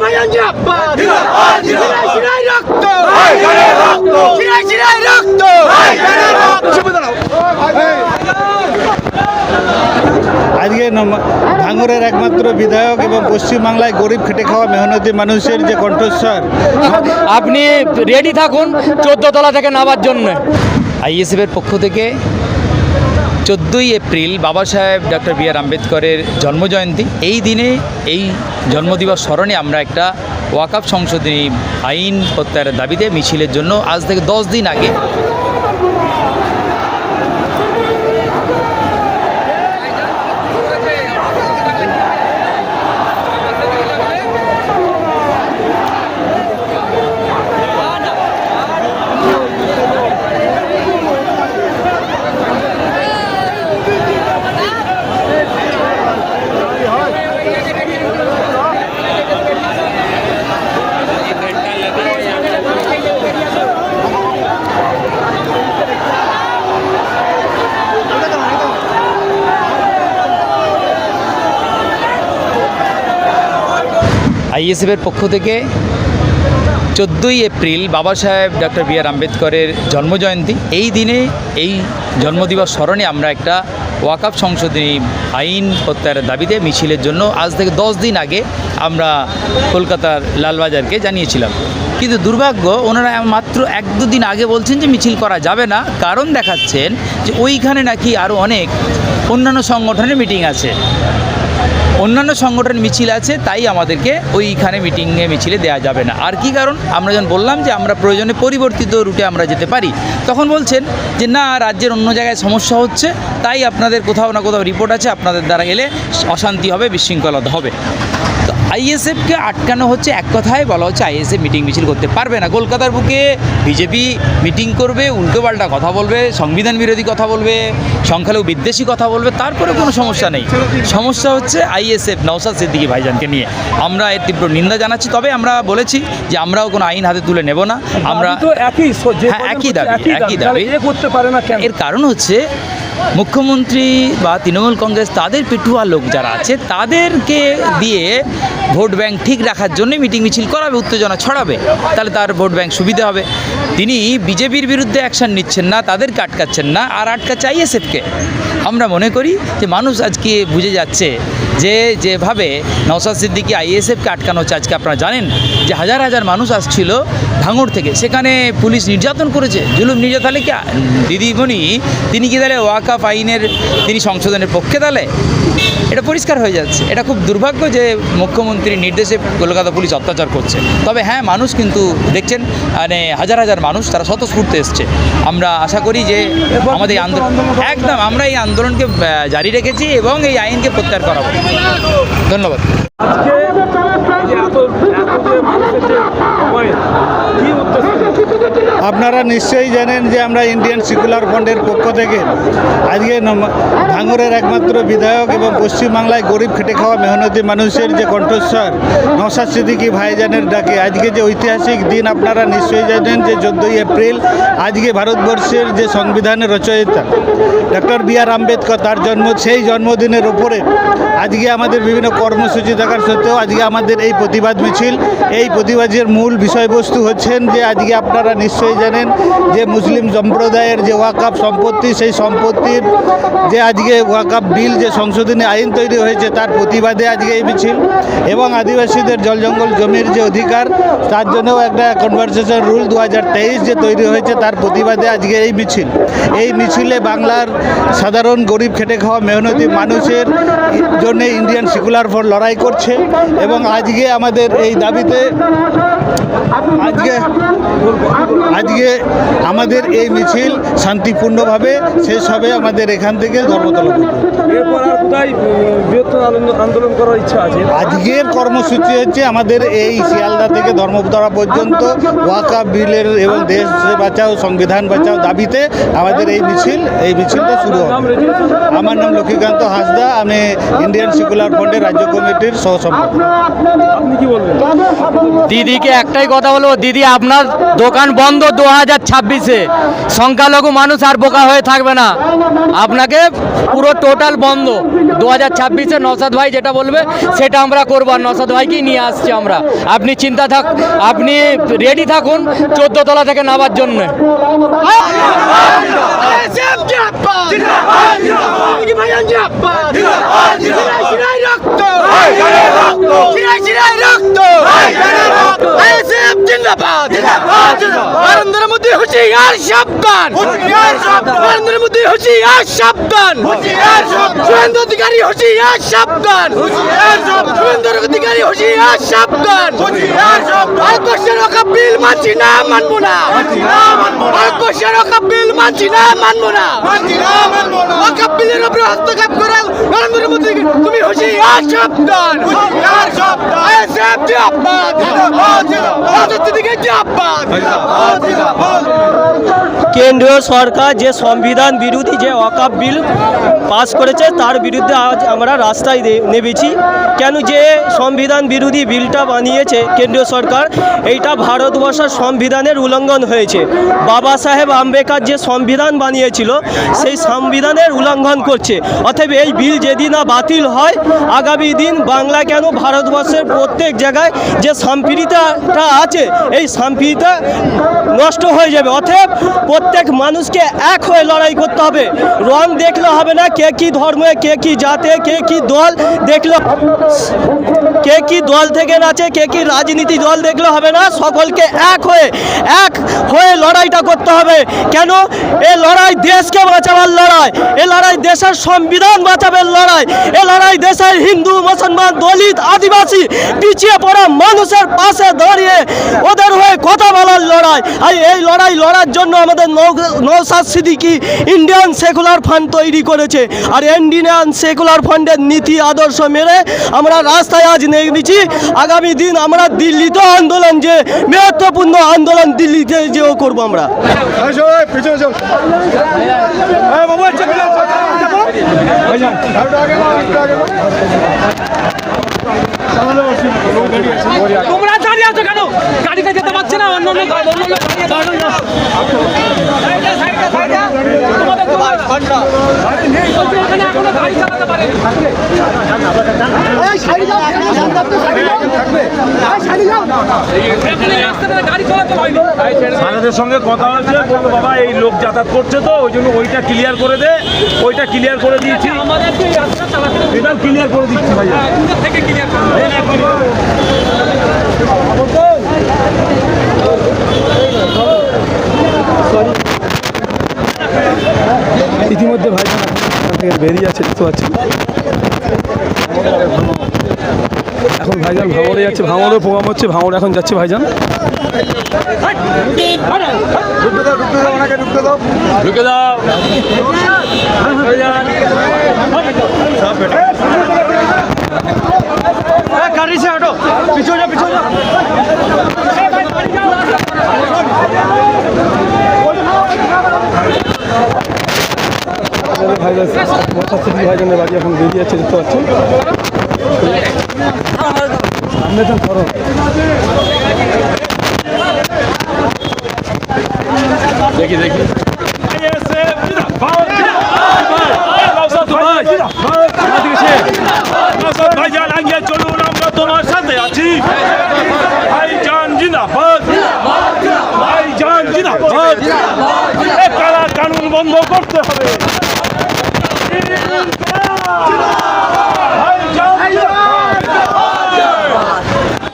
ভাইজান জিন্দাবাদ জিন্দাবাদ, জিন্দাবাদ। শিরায় শিরায় রক্ত। রক্ত। শিরায় শিরায় রক্ত। আজকে নম- ভাঙড়ের একমাত্র বিধায়ক এবং পশ্চিমবাংলায় গরিব খেটে খাওয়া মেহনতি মানুষের যে কণ্ঠস্বর। আপনি রেডি থাকুন চোদ্দ তলা থেকে নামার জন্য। আইএসএফের পক্ষ থেকে চোদ্দোই এপ্রিল বাবা সাহেব ডক্টর বি আর আম্বেদকরের জন্মজয়ন্তী। এই দিনে, এই জন্মদিবস স্মরণে আমরা একটা ওয়াকআপ সংশোধনী আইন প্রত্যাহারের দাবিতে মিছিলের জন্য আজ থেকে দশ দিন আগে আইএসএফের পক্ষ থেকে চোদ্দোই এপ্রিল বাবা সাহেব ডক্টর বি আর আম্বেদকরের জন্মজয়ন্তী। এই দিনে, এই জন্মদিবস স্মরণে আমরা একটা ওয়াকাপ সংশোধনী আইন প্রত্যাহারের দাবিতে মিছিলের জন্য আজ থেকে দশ দিন আগে আমরা কলকাতার লালবাজারকে জানিয়েছিলাম। কিন্তু দুর্ভাগ্য, ওনারা মাত্র এক দুদিন আগে বলছেন যে মিছিল করা যাবে না। কারণ দেখাচ্ছেন যে ওইখানে নাকি আরও অনেক অন্যান্য সংগঠনের মিটিং আছে। অন্যান্য সংগঠন মিছিল আছে, তাই আমাদেরকে ওইখানে মিটিংয়ে মিছিলে দেওয়া যাবে না। আর কি কারণ? আমরা যখন বললাম যে আমরা প্রয়োজনে পরিবর্তিত রুটে আমরা যেতে পারি, তখন বলছেন যে না, রাজ্যের অন্য জায়গায় সমস্যা হচ্ছে, তাই আপনাদের কোথাও না কোথাও রিপোর্ট আছে, আপনাদের দ্বারা গেলে অশান্তি হবে বিশৃঙ্খলতা হবে। আইএসএফকে আটকানো হচ্ছে এক কথায় বলা হচ্ছে আইএসএফ মিটিং মিছিল করতে পারবে না। কলকাতার বুকে বিজেপি মিটিং করবে উল্টোপাল্টা কথা বলবে সংবিধান বিরোধী কথা বলবে সংখ্যালঘু বিদ্বেষী কথা বলবে তারপরে কোনো সমস্যা নেই। সমস্যা হচ্ছে আইএসএফ নওসাদ সিদ্দিকী ভাইজানকে নিয়ে। আমরা এর তীব্র নিন্দা জানাচ্ছি তবে আমরা বলেছি যে আমরাও কোনো আইন হাতে তুলে নেব না। আমরা তো একই হ্যাঁ, একই দাবি, একই তাহলে দাবি। করতে পারে না এর কারণ হচ্ছে মুখ্যমন্ত্রী বা তৃণমূল কংগ্রেস, তাদের পেটুয়া লোক যারা আছে, তাদেরকে দিয়ে ভোট ব্যাংক ঠিক রাখার জন্য মিটিং মিছিল করাবে, উত্তেজনা ছড়াবে। তাহলে তার ভোট ব্যাংক সুবিধা হবে। তিনি বিজেপির বিরুদ্ধে অ্যাকশান নিচ্ছেন না, তাদেরকে আটকাচ্ছেন না, আর আটকাচ্ছে আইএসএফকে আমরা মনে করি যে মানুষ আজকে বুঝে যাচ্ছে যে যেভাবে নওসাদ সিদ্দিকি আইএসএফকে আটকানো হচ্ছে আজকে আপনারা জানেন যে হাজার হাজার মানুষ আসছিল ভাঙড় থেকে। সেখানে পুলিশ নির্যাতন করেছে জুলুম নির্যাতনে। কি দিদিমণি তিনি কি তাহলে ওয়াকাফ আইনের তিনি সংশোধনের পক্ষে তাহলে? এটা পরিষ্কার হয়ে যাচ্ছে। এটা খুব দুর্ভাগ্য যে মুখ্যমন্ত্রীর নির্দেশে কলকাতা পুলিশ অত্যাচার করছে। তবে হ্যাঁ মানুষ কিন্তু দেখছেন মানে হাজার হাজার মানুষ তারা স্বতঃস্ফূর্ত এসছে। আমরা আশা করি যে আমাদের আন্দোলন একদম আমরা এই আন্দোলনকে জারি রেখেছি এবং এই আইনকে প্রত্যাহার করাবো। ধন্যবাদ আজকে এই যে এত এত যে মানুষের যে সময় কি উদ্দেশ্য আপনারা নিশ্চয়ই জানেন যে আমরা ইন্ডিয়ান সিকুলার ফ্রন্টের পক্ষ থেকে আজকে ভাঙড়ের একমাত্র বিধায়ক এবং পশ্চিমবাংলায় গরিব খেটে খাওয়া মেহনতি মানুষের যে কণ্ঠস্বর নসাদ সিদ্দিকী ভাইজানের ডাকে আজকে যে ঐতিহাসিক দিন আপনারা নিশ্চয়ই জানেন যে চোদ্দোই এপ্রিল আজকে ভারতবর্ষের যে সংবিধানের রচয়িতা ডক্টর বি আর আম্বেদকর তার জন্ম, সেই জন্মদিনের উপরে আজকে আমাদের বিভিন্ন কর্মসূচি থাকার সত্ত্বেও আজকে আমাদের এই প্রতিবাদ মিছিল, এই প্রতিবাদের মূল বিষয়বস্তু হচ্ছেন যে আজকে আপনারা নিশ্চয়ই জানেন যে মুসলিম সম্প্রদায়ের যে ওয়াকাপ সম্পত্তি, সেই সম্পত্তির যে আজকে ওয়াকাপ বিল, যে সংশোধনী আইন তৈরি হয়েছে, তার প্রতিবাদে আজকে এই মিছিল এবং আদিবাসীদের জল জঙ্গল জমির যে অধিকার, তার জন্যও একটা কনভারসেশন রুল দু হাজার তেইশ যে তৈরি হয়েছে, তার প্রতিবাদে আজকে এই মিছিল। এই মিছিলে বাংলার সাধারণ গরিব খেটে খাওয়া মেহনতি মানুষের জন্য ইন্ডিয়ান সেকুলার ফ্রন্ট লড়াই করছে এবং আজকে আমাদের এই দাবিতে আজকে আজকে আমাদের এই মিছিল শান্তিপূর্ণভাবে শেষ হবে আমাদের এখান থেকে ধর্মতলা আন্দোলন- করার ইচ্ছা আছে? আজকের কর্মসূচি হচ্ছে আমাদের এই শিয়ালদা থেকে ধর্মতলা পর্যন্ত ওয়াকা বিলের এবং দেশ বাঁচাও সংবিধান বাঁচাও দাবিতে আমাদের এই মিছিল এই মিছিলটা শুরু হবে। আমার নাম লক্ষ্মীকান্ত হাসদা। আমি ইন্ডিয়ান সেকুলার ফ্রন্টের রাজ্য কমিটির সহসম্পাদক। আপনি কি বলবেন? দিদিকে একটাই কথা বলব দিদি আপনার দোকান বন্ধ দু হাজার ছাব্বিশে। সংখ্যালঘু মানুষ আর বোকা হয়ে থাকবে না। আপনাকে পুরো টোটাল বন্ধ। দু হাজার ছাব্বিশে নসাদ ভাই যেটা বলবে সেটা আমরা করব। আর নসাদ ভাইকেই নিয়ে আসছি আমরা। আপনি চিন্তা থাক আপনি রেডি থাকুন চোদ্দ তলা থেকে নামার জন্য। রক্ত। রক্ত। জিন্দাবাদ নরেন্দ্র মোদী হুঁশিয়ার সাবধান। নরেন্দ্র মোদী হুঁশিয়ার সাবধান। সুরেন্দ্র অধিকারী হুঁশিয়ার সাবধান। সুরেন্দ্র অধিকারী হুঁশিয়ার সাবধান। ভারতবর্ষের রকা বিল মানছি না মানবো না। ভারতবর্ষের রকা বিল মানছি না মানবো না। রকা বিলের উপরে হস্তক্ষেপ করা নরেন্দ্র মোদী তুমি হুঁশিয়ার সাবধান। আইএসএফ জিন্দাবাদ। রাজনীতি থেকে জিন্দাবাদ কেন্দ্রীয় সরকার যে সংবিধান বিরোধী যে অকাপ বিল পাস করেছে তার বিরুদ্ধে আজ আমরা রাস্তায় নেমেছি। কেন যে সংবিধান বিরোধী বিলটা বানিয়েছে কেন্দ্রীয় সরকার এইটা ভারতবর্ষের সংবিধানের উল্লঙ্ঘন হয়েছে। বাবা সাহেব আম্বেদকর যে সংবিধান বানিয়েছিল সেই সংবিধানের উল্লঙ্ঘন করছে। অতএব এই বিল যদি না বাতিল হয় আগামী দিন বাংলা কেন ভারতবর্ষের প্রত্যেক জায়গায় যে সম্প্রীতিটা আছে এই সম্প্রীতিটা নষ্ট হয়ে যাবে। অতএব প্রত্যেক মানুষকে এক হয়ে লড়াই করতে হবে। রং দেখলে হবে না কে কি ধর্মে, কে কি জাতে, কে কি দল দেখলে কে কি দল থেকে নাচে, কে কি রাজনীতি দল দেখলে হবে না। সকলকে এক হয়ে এক হয়ে লড়াইটা করতে হবে। কেন? এ লড়াই দেশকে বাঁচাবার লড়াই। এ লড়াই দেশের সংবিধান বাঁচাবার লড়াই। এ লড়াই দেশের হিন্দু, মুসলমান, দলিত, আদিবাসী পিছিয়ে পড়া মানুষের পাশে দাঁড়িয়ে ওদের হয়ে কথা বলার লড়াই। আর এই লড়াই লড়ার জন্য আমাদের Naushad Siddiqui Indian secular fund তৈরি করেছে। আর ইন্ডিয়ান সেকুলার ফান্ডের নীতি আদর্শ মেরে আমরা রাস্তায় আজ নেমেছি আগামী দিন আমরা দিল্লিতে আন্দোলন যে মহত্বপূর্ণ আন্দোলন দিল্লিতে যেও করব আমরা। তোমরা গাড়িতে যেতে পারছে না অন্য অন্য সঙ্গে কথা হয়েছে বলল বাবা এই লোক যাতায়াত করছে তো ওই জন্য ওইটা ক্লিয়ার করে দে ওইটা ক্লিয়ার করে দিয়েছি। ক্লিয়ার করে দিচ্ছি ভাই থেকে ক্লিয়ার করো ইতিমধ্যে এখান থেকে বেরিয়ে আছে দেখতে পাচ্ছেন। এখন ভাইজান ভাঙড়ে যাচ্ছে ভাঙড়ে প্রোগ্রাম হচ্ছে ভাঙড়ে এখন যাচ্ছে ভাইজান ঢুকে দাও গাড়ি সে হটো পিছনে যা পিছনে যা ভাইজান বর্ষা সিটি ভাইজানের বাড়ি এখন বেরিয়ে যাচ্ছে দেখতে পাচ্ছেন সামনে তো ধরো দেখি দেখি চলুন আমরা তোমার সাথে আছি ভাইজান জিন্দাবাদ ভাইজান জিন্দাবাদ কানুন বন্ধ করতে হবে